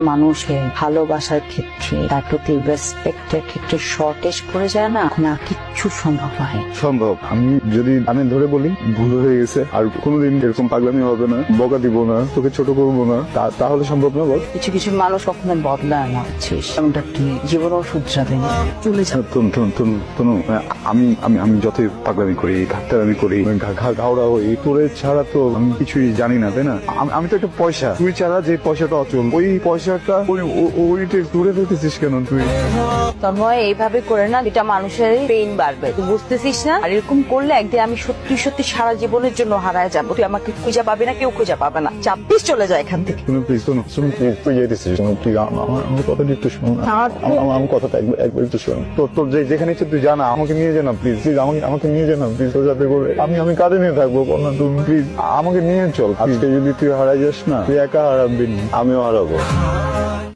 মানুষের ভালোবাসার ক্ষেত্রে তার প্রতি রেসপেক্টের ক্ষেত্রে শর্টেজ পড়ে যায় না? না কিচ্ছু সম্ভব হয়। সম্ভব। আমি যদি আমি ধরে বলি ভুল হয়ে গেছে। আর কোনোদিন এরকম পাগলামি হবে না বকা দিব না তোকে ছোট করব না তাহলে সম্ভব না বল। কিছু কিছু মানুষ কখনো বদলায় না। এমনটা কি? জীবনও শুধরাবে না। চলে যা। তনু, তনু, তনু, তনু, আমি আমি আমি যতই পাগলামি করি ঘাটতারামি করি ঘাওড়া হই তোরে ছাড়া তো আমি কিছুই জানি না তাই না? আমি- তো একটা পয়সা। তুই ছাড়া যে পয়সাটা অচল ওই পয়সাটা ওই ওইটা দূরে রেখেছিস কেন তুই? তন্ময় এইভাবে করে না এটা মানুষের পেইন বাড়বে। তুই বুঝতেছিস না? আর এরকম করলে একদিন আমি সত্যি সত্যি সারা জীবনের জন্য হারায় যাব। তুই আমাকে খুঁজে পাবি না কেউ খুঁজে পাবে না। চাপ্পিস চলে যায় এখান থেকে। শুনুন প্লিজ শুনুন প্লিজ তুই যেতেছিস শুনুন প্লিজ আমার আমার কথাটা একটু আর- আমার কথাটা একবার একটু শুনুন তোর তোর যে যেখানে ইচ্ছে তুই জানা আমাকে নিয়ে যা না প্লিজ প্লিজ আমাকে আমাকে নিয়ে যা না প্লিজ তোর সাথে করে। আমি আমি কাজে নিয়ে থাকব না তুমি প্লিজ আমাকে নিয়ে চল। আজকে যদি তুই হারাই যাস না তুই একা হারাবি আমিও হারাবো।